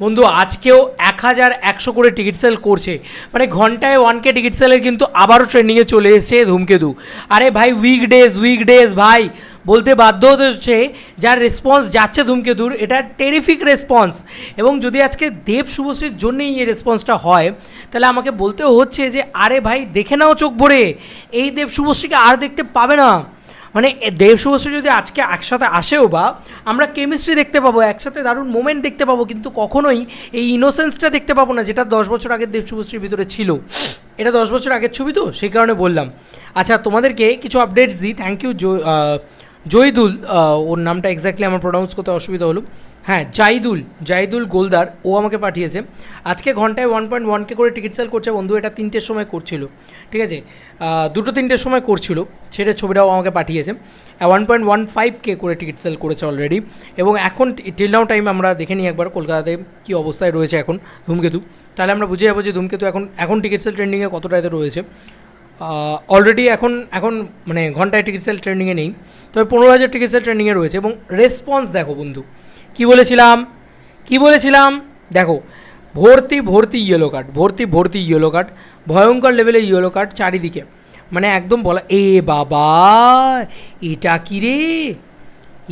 বন্ধু, আজকেও এক হাজার একশো করে টিকিট সেল করছে। মানে ঘন্টায় ওয়ান কে টিকিট সেলের কিন্তু আবারও ট্রেন্ডিংয়ে চলে এসেছে ধূমকেতু। আরে ভাই উইক ডেজ উইক ডেজ ভাই। বলতে বাধ্য হচ্ছে, যার রেসপন্স যাচ্ছে ধূমকেতুর, এটা টেরিফিক রেসপন্স এবং যদি আজকে দেব শুভশ্রীর জন্যেই এই রেসপন্সটা হয়, তাহলে আমাকে বলতেও হচ্ছে যে, আরে ভাই, দেখে নাও চোখ ভরে। এই দেব শুভশ্রীকে আর দেখতে পাবে না। মানে দেব যদি আজকে একসাথে আসেও বা, আমরা কেমিস্ট্রি দেখতে পাবো, একসাথে দারুণ মোমেন্ট দেখতে পাবো, কিন্তু কখনোই এই ইনোসেন্সটা দেখতে পাবো না, যেটা দশ বছর আগের দেব ভিতরে ছিল। এটা দশ বছর আগের ছবি তো, সেই কারণে বললাম। আচ্ছা তোমাদেরকে কিছু আপডেটস দিই। থ্যাংক ইউ জয়দুল ওর নামটা এক্স্যাক্টলি আমার প্রোনাউন্স করতে অসুবিধা হলো। হ্যাঁ জাইদুল জাইদুল গোলদার, ও আমাকে পাঠিয়েছে। আজকে ঘন্টায় ওয়ান পয়েন্ট ওয়ানকে করে টিকিট সেল করছে বন্ধু, এটা তিনটের সময় করছিল। ঠিক আছে? দুটো তিনটের সময় করছিল, সেটা ছবিটাও আমাকে পাঠিয়েছে। One point one five K করে টিকিট সেল করেছে অলরেডি এবং এখন টিল নাও টাইম আমরা দেখে নিই একবার কলকাতাতে কী অবস্থায় রয়েছে এখন ধূমকেতু। তাহলে আমরা বুঝে যাব যে ধূমকেতু এখন এখন টিকিট সেল ট্রেন্ডিংয়ে কতটাতে রয়েছে। অলরেডি এখন এখন মানে ঘন্টায় টিকিট সেল ট্রেন্ডিংয়ে নেই। তবে পনেরো হাজার টিকিট সেল ট্রেন্ডিংয়ে রয়েছে এবং রেসপন্স দেখো বন্ধু, কি বলেছিলাম? কি বলেছিলাম? দেখো, ভর্তি ভর্তি ইয়েলো কার্ড ভর্তি ভর্তি ইয়েলো কার্ড ভয়ঙ্কর লেভেলের ইয়েলো কার্ড চারিদিকে। মানে একদম বলা, এ বাবা, এটা কি রে?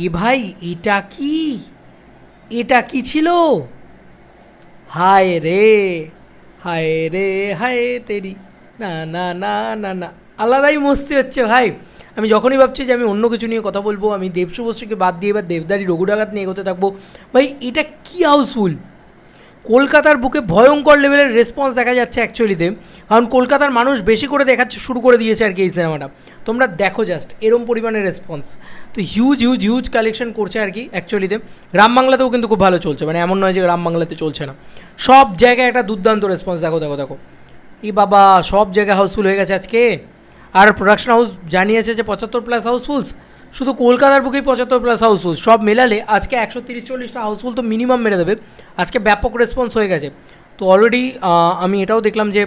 এ ভাই, এটা কি? এটা কি ছিল? হায় রে হায় রে, হায় তেরি। না না না না না। আলাদাই মস্তি হচ্ছে, ভাই। আমি যখনই ভাবছি যে আমি অন্য কিছু নিয়ে কথা বলব, আমি দেব শুভশ্রীকে বাদ দিয়ে এবার দেবদারি রঘুডাঘাত নিয়ে এগোতে থাকব, ভাই, এটা কী হাউসফুল? কলকাতার বুকে ভয়ঙ্কর লেভেলের রেসপন্স দেখা যাচ্ছে অ্যাকচুয়ালিতে কারণ কলকাতার মানুষ বেশি করে দেখাচ্ছে শুরু করে দিয়েছে আর কি এই সিনেমাটা তোমরা দেখো জাস্ট এরম পরিমাণের রেসপন্স তো হিউজ হিউজ হিউজ কালেকশন করছে আর কি অ্যাকচুয়ালিতে গ্রাম বাংলাতেও কিন্তু খুব ভালো চলছে মানে এমন নয় যে গ্রাম বাংলাতে চলছে না। সব জায়গায় একটা দুর্দান্ত রেসপন্স দেখো দেখো দেখো। এই বাবা, সব জায়গায় হাউসফুল হয়ে গেছে আজকে। আর প্রোডাকশন হাউস জানিয়েছে যে পঁচাত্তর প্লাস হাউসফুলস শুধু কলকাতার বুকেই পঁচাত্তর প্লাস হাউসফুল সব মেলালে আজকে একশো তিরিশ চল্লিশটা হাউসফুল তো মিনিমাম মেরে দেবে। আজকে ব্যাপক রেসপন্স হয়ে গেছে। তো অলরেডি আমি এটাও দেখলাম যে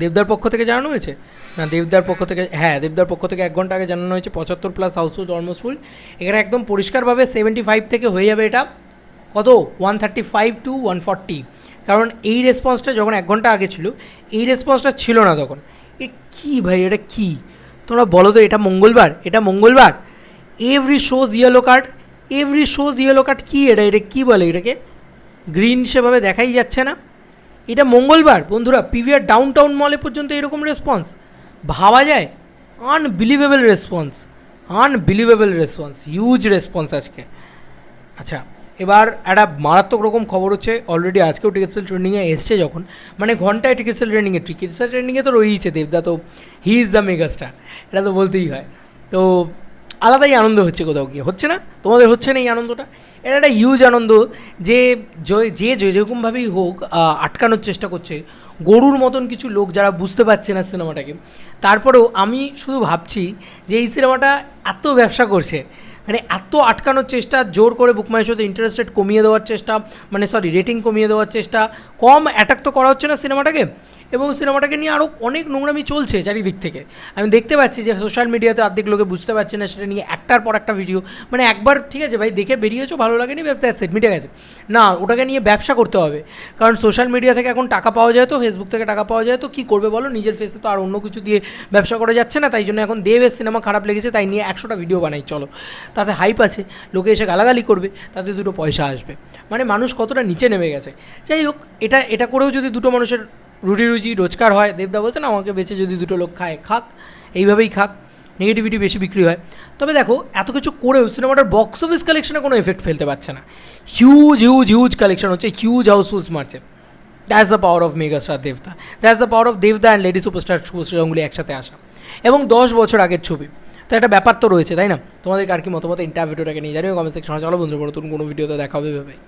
দেবদার পক্ষ থেকে জানানো হয়েছে? না, দেবদার পক্ষ থেকে হ্যাঁ দেবদার পক্ষ থেকে এক ঘণ্টা আগে জানানো হয়েছে পঁচাত্তর প্লাস হাউসফুল অলমোস্ট ফুল এখানে একদম পরিষ্কারভাবে সেভেন্টি ফাইভ থেকে হয়ে যাবে এটা। কত? One thirty five to one forty কারণ এই রেসপন্সটা যখন এক ঘণ্টা আগে ছিল, এই রেসপন্সটা ছিল না তখন। এ কী ভাই, এটা কী? তোমরা বলো তো, এটা মঙ্গলবার? এটা মঙ্গলবার? Every shows yellow card every shows yellow card কী এটা? এটা কী বলে এটাকে? গ্রিন সেভাবে দেখাই যাচ্ছে না। এটা মঙ্গলবার, বন্ধুরা পিভিআর ডাউন টাউন মলে পর্যন্ত এরকম রেসপন্স ভাবা যায়? Unbelievable response unbelievable response huge response আজকে। আচ্ছা এবার একটা মারাত্মক রকম খবর হচ্ছে অলরেডি আজকেও টিকিট সেল ট্রেন্ডিংয়ে এসছে যখন। মানে ঘন্টায় টিকিট সেল ট্রেন্ডিংয়ে টিকিট সেল ট্রেন্ডিংয়ে তো রয়েইছে দেবদা, তো হি ইজ দ্য মেগাস্টার এটা তো বলতেই হয়। তো আলাদাই আনন্দ হচ্ছে কোথাও গিয়ে, হচ্ছে না? তোমাদের হচ্ছে না এই আনন্দটা? এটা একটা হিউজ আনন্দ যে জ- যে যেরকমভাবেই হোক আটকানোর চেষ্টা করছে। গরুর মতন কিছু লোক যারা বুঝতে পারছে না সিনেমাটাকে তারপরেও আমি শুধু ভাবছি যে এই সিনেমাটা এত ব্যবসা করছে মানে এত আটকানোর চেষ্টা, জোর করে বুকমাই ইন্টারেস্ট রেট কমিয়ে দেওয়ার চেষ্টা মানে সরি রেটিং কমিয়ে দেওয়ার চেষ্টা, কম অ্যাটাক তো করা হচ্ছে না সিনেমাটাকে এবং সিনেমাটাকে নিয়ে আরও অনেক নোংরামি চলছে চারিদিক থেকে। আমি দেখতে পাচ্ছি যে সোশ্যাল মিডিয়াতে অর্ধেক লোকে বুঝতে পারছে না, সেটা নিয়ে একটার পর একটা ভিডিও মানে একবার ঠিক আছে ভাই, দেখে বেরিয়েছো, ভালো লাগেনি, ব্যাস দ্যাটস ইট মিটে গেছে। না, ওটাকে নিয়ে ব্যবসা করতে হবে। কারণ সোশ্যাল মিডিয়া থেকে এখন টাকা পাওয়া যায় তো ফেসবুক থেকে টাকা পাওয়া যায় তো, কী করবে বলো? নিজের ফেসে তো আর অন্য কিছু দিয়ে ব্যবসা করা যাচ্ছে না, তাই জন্য এখন দেবের সিনেমা খারাপ লেগেছে, তাই নিয়ে একশোটা ভিডিও বানাই, চলো। তাতে হাইপ আছে, লোকে এসে গালাগালি করবে, তাতে দুটো পয়সা আসবে। মানে মানুষ কতটা নিচে নেমে গেছে। যাই হোক, এটা এটা করেও যদি দুটো মানুষের রুটি রুজি রোজগার হয়, দেবদা বলছে, না, আমাকে বেঁচে যদি দুটো লোক খায়, খাক, এইভাবেই খাক নেগেটিভিটি বেশি বিক্রি হয়। তবে দেখো, এত কিছু করেও সিনেমাটার বক্স অফিস কালেকশনে কোনো এফেক্ট ফেলতে পারছে না। হিউজ হিউজ হিউজ কালেকশন হচ্ছে হিউজ হাউসফুলস মারছে। That's the power of megastar দেবদা দ্যাটস দ্য পাওয়ার অফ দেবদা and lady superstar Subhashree Ganguly একসাথে আসা। এবং দশ বছর আগের ছবি। তো একটা ব্যাপার তো রয়েছে, তাই না? তোমাদের আর কি মতামত ইন্টারভিউটাকে নিয়ে জানিও কমেন্ট সেকশনে চলো বন্ধুরা, নতুন কোনো ভিডিওতে দেখা হবে ভাই